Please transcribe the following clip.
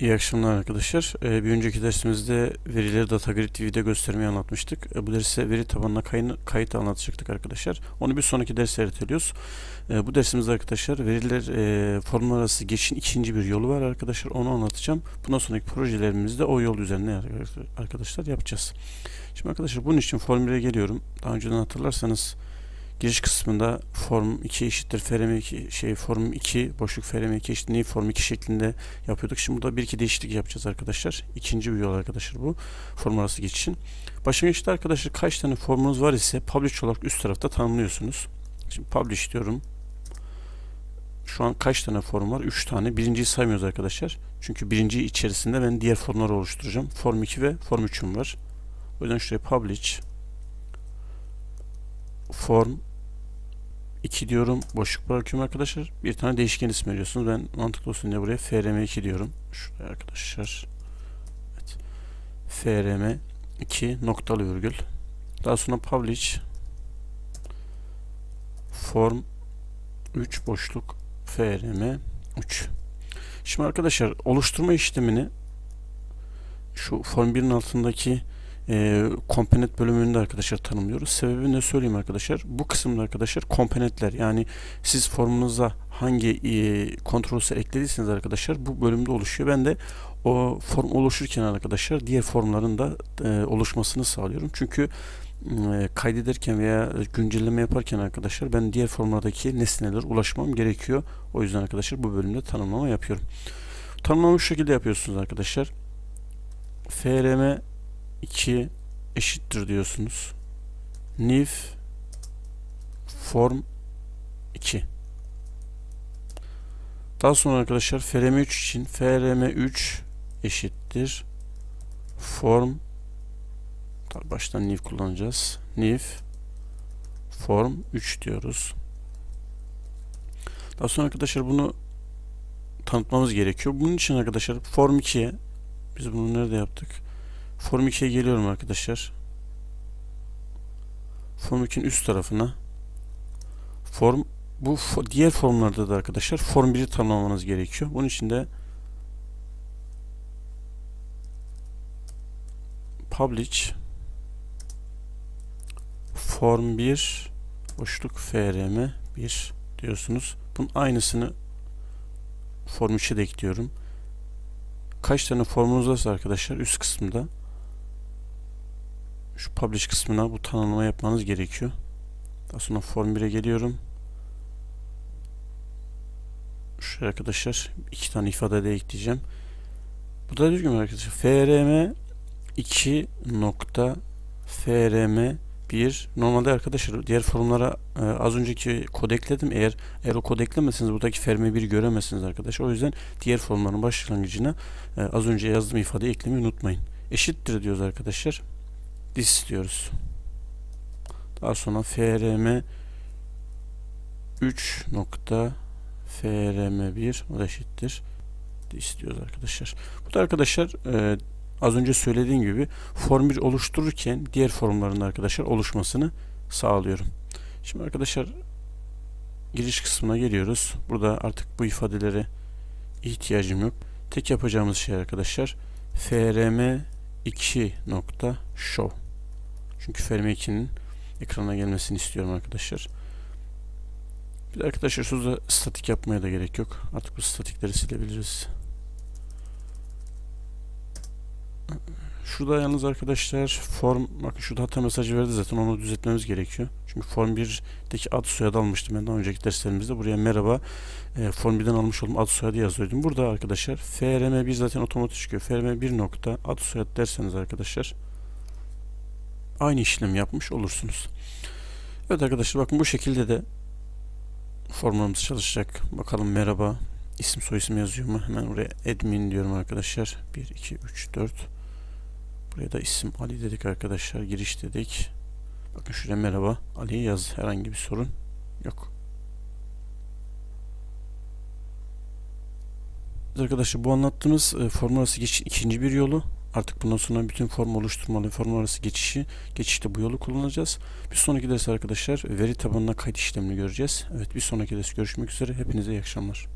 İyi akşamlar arkadaşlar. Ee, bir önceki dersimizde verileri DataGrid TV'de göstermeyi anlatmıştık. Ee, bu derste veri tabanına kayıt anlatacaktık arkadaşlar. Onu bir sonraki derste erteliyoruz. Ee, bu dersimizde arkadaşlar veriler e, formlar arası geçişin ikinci bir yolu var arkadaşlar. Onu anlatacağım. Bundan sonraki projelerimizde o yol üzerine arkadaşlar yapacağız. Şimdi arkadaşlar bunun için formüle geliyorum. Daha önceden hatırlarsanız giriş kısmında form 2 eşittir frm 2 şey form 2 boşluk frm 2 eşittir form 2 şeklinde yapıyorduk. Şimdi burada bir iki değişiklik yapacağız arkadaşlar. İkinci bir yol arkadaşlar bu. Form arası geçişin. Başlangıçta arkadaşlar kaç tane formunuz var ise publish olarak üst tarafta tanımlıyorsunuz. Şimdi publish diyorum. Şu an kaç tane form var? 3 tane. Birinciyi saymıyoruz arkadaşlar. Çünkü birinci içerisinde ben diğer formları oluşturacağım. Form 2 ve form 3'üm var. O yüzden şuraya publish form 2 diyorum. Boşluk bırakıyorum arkadaşlar. Bir tane değişken ismi veriyorsunuz. Ben mantıklı olsun diye buraya frm2 diyorum. Şuraya arkadaşlar. Evet. frm2 noktalı virgül. Daha sonra publish form 3 boşluk frm 3. Şimdi arkadaşlar oluşturma işlemini şu form 1'in altındaki e, komponent bölümünde arkadaşlar tanımlıyoruz. Sebebini de söyleyeyim arkadaşlar. Bu kısımda arkadaşlar komponentler yani siz formunuza hangi e, kontrolsü eklediyseniz arkadaşlar bu bölümde oluşuyor. Ben de o form oluşurken arkadaşlar diğer formların da e, oluşmasını sağlıyorum. Çünkü e, kaydederken veya güncelleme yaparken arkadaşlar ben diğer formlardaki nesnelere ulaşmam gerekiyor. O yüzden arkadaşlar bu bölümde tanımlama yapıyorum. Tanımlama şu şekilde yapıyorsunuz arkadaşlar. frm 2 eşittir diyorsunuz. New form 2 daha sonra arkadaşlar frm3 için frm3 eşittir form baştan new kullanacağız. New form 3 diyoruz. Daha sonra arkadaşlar bunu tanıtmamız gerekiyor. Bunun için arkadaşlar form 2'ye biz bunu nerede yaptık? Form 2'ye geliyorum arkadaşlar. Form 2'nin üst tarafına form bu diğer formlarda da arkadaşlar form 1'i tanımlamanız gerekiyor. Bunun için de publish form 1 boşluk frm 1 diyorsunuz. Bunun aynısını form 3'e de ekliyorum. Kaç tane formunuz varsa arkadaşlar üst kısımda şu publish kısmına bu tanımlama yapmanız gerekiyor. Daha sonra form 1'e geliyorum. Şuraya arkadaşlar iki tane ifade de ekleyeceğim. Bu da düzgün arkadaşlar. frm 2 nokta frm 1 normalde arkadaşlar diğer formlara e, az önceki kod ekledim. Eğer eğer o kod eklemezseniz buradaki frm 1 göremezsiniz arkadaşlar. O yüzden diğer formların başlangıcına e, az önce yazdığım ifadeyi eklemeyi unutmayın. Eşittir diyoruz arkadaşlar this diyoruz. Daha sonra frm 3 nokta frm 1 o da eşittir this diyoruz arkadaşlar. Bu da arkadaşlar e, az önce söylediğim gibi form 1 oluştururken diğer formların arkadaşlar oluşmasını sağlıyorum. Şimdi arkadaşlar giriş kısmına geliyoruz. Burada artık bu ifadelere ihtiyacım yok. Tek yapacağımız şey arkadaşlar frm 2 nokta show çünkü Fermi 2'nin ekrana gelmesini istiyorum arkadaşlar. Bir arkadaşlar şurada statik yapmaya da gerek yok. Artık bu statikleri silebiliriz. Şurada yalnız arkadaşlar form bakın şurada hata mesajı verdi zaten onu düzeltmemiz gerekiyor. Çünkü form 1'deki ad soyadı almıştım ben daha önceki derslerimizde. Buraya merhaba e, form 1'den almış olduğum ad soyadı yazıyordum. Burada arkadaşlar frm1 zaten otomatik çıkıyor. frm1 nokta ad soyad derseniz arkadaşlar aynı işlem yapmış olursunuz. Evet arkadaşlar bakın bu şekilde de formlarımız çalışacak. Bakalım merhaba isim soyisim yazıyor mu? Hemen oraya admin diyorum arkadaşlar. 1, 2, 3, 4 Buraya da isim Ali dedik arkadaşlar. Giriş dedik. Bakın şuraya merhaba Ali yaz. Herhangi bir sorun yok. Arkadaşlar bu anlattığımız e, form arası ikinci bir yolu. Artık bundan sonra bütün form oluşturmalı form arası geçişi geçişte bu yolu kullanacağız. Bir sonraki ders arkadaşlar veri tabanına kayıt işlemini göreceğiz. Evet bir sonraki ders görüşmek üzere. Hepinize iyi akşamlar.